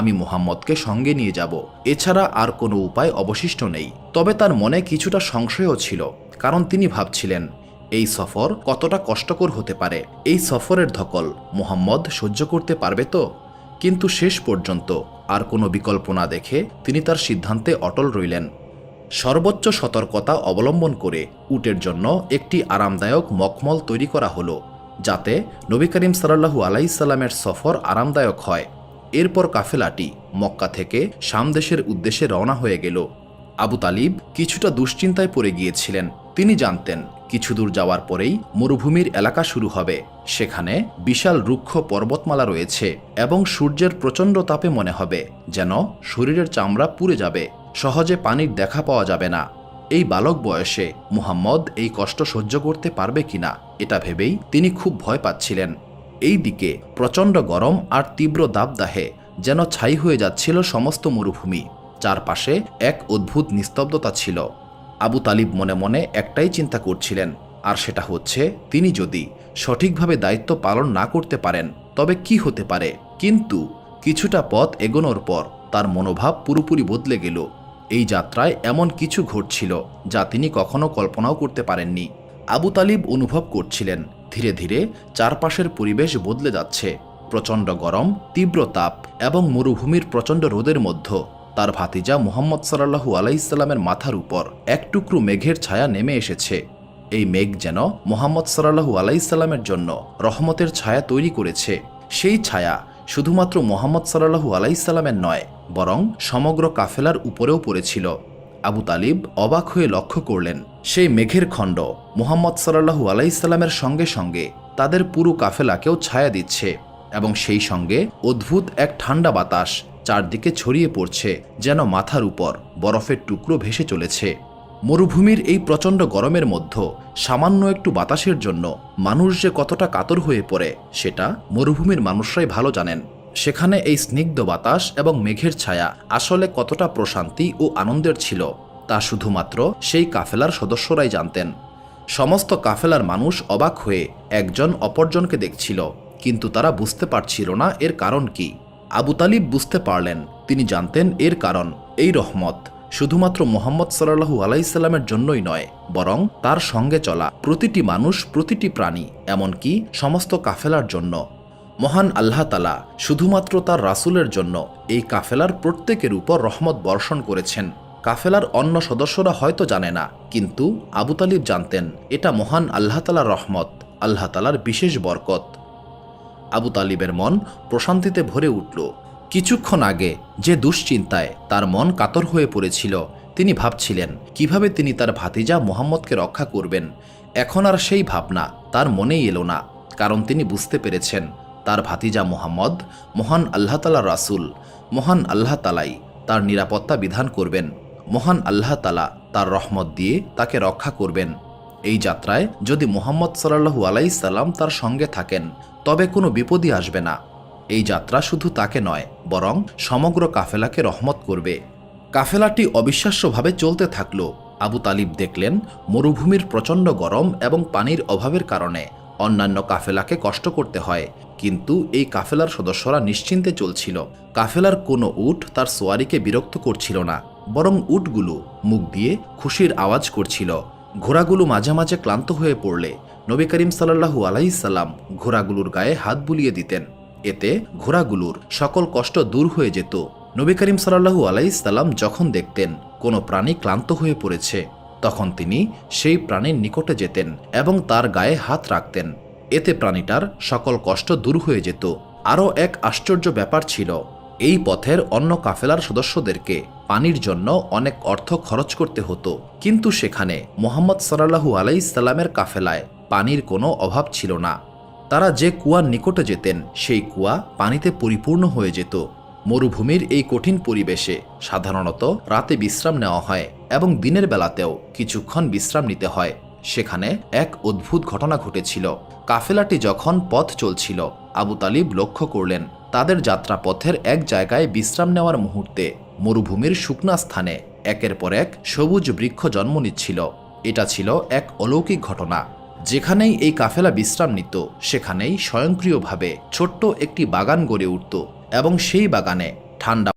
আমি মোহাম্মদকে সঙ্গে নিয়ে যাব। এছাড়া আর কোনো উপায় অবশিষ্ট নেই। তবে তার মনে কিছুটা সংশয়ও ছিল, কারণ তিনি ভাবছিলেন, এই সফর কতটা কষ্টকর হতে পারে? এই সফরের ধকল মুহাম্মদ সহ্য করতে পারবে তো? কিন্তু শেষ পর্যন্ত আর কোনো বিকল্প না দেখে তিনি তার সিদ্ধান্তে অটল রইলেন। সর্বোচ্চ সতর্কতা অবলম্বন করে উটের জন্য একটি আরামদায়ক মখমল তৈরি করা হলো, যাতে নবী করিম সাল্লাহু আলাইসাল্লামের সফর আরামদায়ক হয়। এরপর কাফেলাটি মক্কা থেকে সামদেশের উদ্দেশ্যে রওনা হয়ে গেল। আবু তালিব কিছুটা দুশ্চিন্তায় পড়ে গিয়েছিলেন। তিনি জানতেন, কিছু দূর যাওয়ার পরেই মরুভূমির এলাকা শুরু হবে। সেখানে বিশাল রুক্ষ পর্বতমালা রয়েছে এবং সূর্যের প্রচণ্ড তাপে মনে হবে, যেন শরীরের চামড়া পুড়ে যাবে। সহজে পানির দেখা পাওয়া যাবে না। এই বালক বয়সে মুহাম্মদ এই কষ্ট সহ্য করতে পারবে কিনা, এটা ভেবেই তিনি খুব ভয় পাচ্ছিলেন। এই দিকে প্রচণ্ড গরম আর তীব্র দাবদাহে যেন ছাই হয়ে যাচ্ছিল সমস্ত মরুভূমি। চারপাশে এক অদ্ভুত নিস্তব্ধতা ছিল। আবু তালিব মনে মনে একটাই চিন্তা করছিলেন, আর সেটা হচ্ছে, তিনি যদি সঠিকভাবে দায়িত্ব পালন না করতে পারেন, তবে কি হতে পারে? কিন্তু কিছুটা পথ এগোনোর পর তার মনোভাব পুরোপুরি বদলে গেল। এই যাত্রায় এমন কিছু ঘটছিল যা তিনি কখনো কল্পনাও করতে পারেননি। আবু তালিব অনুভব করছিলেন ধীরে ধীরে চারপাশের পরিবেশ বদলে যাচ্ছে। প্রচণ্ড গরম, তীব্র তাপ এবং মরুভূমির প্রচণ্ড রোদের মধ্যে। তার ভাতিজা মোহাম্মদ সাল্লাহু আলাইসাল্লামের মাথার উপর এক টুকরো মেঘের ছায়া নেমে এসেছে। এই মেঘ যেন মোহাম্মদ সাল্লাহু আলাইসাল্লামের জন্য রহমতের ছায়া তৈরি করেছে। সেই ছায়া শুধুমাত্র মোহাম্মদ সাল্লাহু আলাইসাল্লামের নয়, বরং সমগ্র কাফেলার উপরেও পড়েছিল। আবু তালিব অবাক হয়ে লক্ষ্য করলেন, সেই মেঘের খণ্ড। মুহাম্মদ সাল্লাহু আলাইসাল্লামের সঙ্গে সঙ্গে তাদের পুরো কাফেলাকেও ছায়া দিচ্ছে এবং সেই সঙ্গে অদ্ভুত এক ঠান্ডা বাতাস চারদিকে ছড়িয়ে পড়ছে যেন মাথার উপর বরফের টুকরো ভেসে চলেছে। মরুভূমির এই প্রচণ্ড গরমের মধ্যে সামান্য একটু বাতাসের জন্য মানুষ যে কতটা কাতর হয়ে পড়ে, সেটা মরুভূমির মানুষরাই ভালো জানেন। সেখানে এই স্নিগ্ধ বাতাস এবং মেঘের ছায়া আসলে কতটা প্রশান্তি ও আনন্দের ছিল, তা শুধুমাত্র সেই কাফেলার সদস্যরাই জানতেন। সমস্ত কাফেলার মানুষ অবাক হয়ে একজন অপরজনকে দেখছিল, কিন্তু তারা বুঝতে পারছিল না এর কারণ কি। আবু তালিব বুঝতে পারলেন, তিনি জানতেন এর কারণ, এই রহমত শুধুমাত্র মোহাম্মদ সাল্লাহু আলাইসাল্লামের জন্যই নয়, বরং তার সঙ্গে চলা প্রতিটি মানুষ প্রতিটি প্রাণী, এমনকি সমস্ত কাফেলার জন্য। মহান আল্লাহ তালা শুধুমাত্র তার রাসুলের জন্য এই কাফেলার প্রত্যেকের উপর রহমত বর্ষণ করেছেন। কাফেলার অন্য সদস্যরা হয়তো জানে না, কিন্তু আবু তালিব জানতেন, এটা মহান আল্লাহ তালার রহমত, আল্লাহ তালার বিশেষ বরকত। আবু তালিবের মন প্রশান্তিতে ভরে উঠল। কিছুক্ষণ আগে যে দুশ্চিন্তায় তার মন কাতর হয়ে পড়েছিল, তিনি ভাবছিলেন, কীভাবে তিনি তার ভাতিজা মোহাম্মদকে রক্ষা করবেন? এখন আর সেই ভাবনা তার মনেই এলো না, কারণ তিনি বুঝতে পেরেছেন তার ভাতিজা মোহাম্মদ, মহান আল্লাহ তালা রাসুল, মহান আল্লাহ তালাই তার নিরাপত্তা বিধান করবেন। মহান আল্লাহ তালা তার রহমত দিয়ে তাকে রক্ষা করবেন। এই যাত্রায় যদি মোহাম্মদ সাল্লাহু আলাইসাল্লাম তার সঙ্গে থাকেন, তবে কোনো বিপদই আসবে না। এই যাত্রা শুধু তাকে নয়, বরং সমগ্র কাফেলাকে রহমত করবে। কাফেলাটি অবিশ্বাস্যভাবে চলতে থাকল। আবু তালিব দেখলেন, মরুভূমির প্রচণ্ড গরম এবং পানির অভাবের কারণে অন্যান্য কাফেলাকে কষ্ট করতে হয়। কিন্তু এই কাফেলার সদস্যরা নিশ্চিন্তে চলছিল। কাফেলার কোনো উট তার সোয়ারিকে বিরক্ত করছিল না, বরং উটগুলো মুখ দিয়ে খুশির আওয়াজ করছিল। ঘোড়াগুলো মাঝে মাঝে ক্লান্ত হয়ে পড়লে নবী করিম সাল্লাহু আলাইসাল্লাম ঘোড়াগুলোর গায়ে হাত বুলিয়ে দিতেন। এতে ঘোড়াগুলোর সকল কষ্ট দূর হয়ে যেত। নবী করিম সাল্লাহু আলাইসাল্লাম যখন দেখতেন কোনো প্রাণী ক্লান্ত হয়ে পড়েছে, তখন তিনি সেই প্রাণীর নিকটে যেতেন এবং তার গায়ে হাত রাখতেন। এতে প্রাণীটার সকল কষ্ট দূর হয়ে যেত। আরও এক আশ্চর্য ব্যাপার ছিল, এই পথের অন্য কাফেলার সদস্যদেরকে পানির জন্য অনেক অর্থ খরচ করতে হতো। কিন্তু সেখানে মোহাম্মদ সাল্লাহু আলাইসাল্লামের কাফেলায় পানির কোনো অভাব ছিল না। তারা যে কুয়ার নিকটে যেতেন, সেই কুয়া পানিতে পরিপূর্ণ হয়ে যেত। মরুভূমির এই কঠিন পরিবেশে সাধারণত রাতে বিশ্রাম নেওয়া হয় এবং দিনের বেলাতেও কিছুক্ষণ বিশ্রাম নিতে হয়। সেখানে এক অদ্ভুত ঘটনা ঘটেছিল। কাফেলাটি যখন পথ চলছিল, আবু তালিব লক্ষ্য করলেন, তাদের যাত্রাপথের এক জায়গায় বিশ্রাম নেওয়ার মুহূর্তে মরুভূমির শুকনা স্থানে একের পর এক সবুজ বৃক্ষ জন্ম নিচ্ছিল। এটা ছিল এক অলৌকিক ঘটনা। যেখানেই এই কাফেলা বিশ্রাম নিত, সেখানেই স্বয়ংক্রিয়ভাবে ছোট্ট একটি বাগান গড়ে উঠত এবং সেই বাগানে ঠান্ডা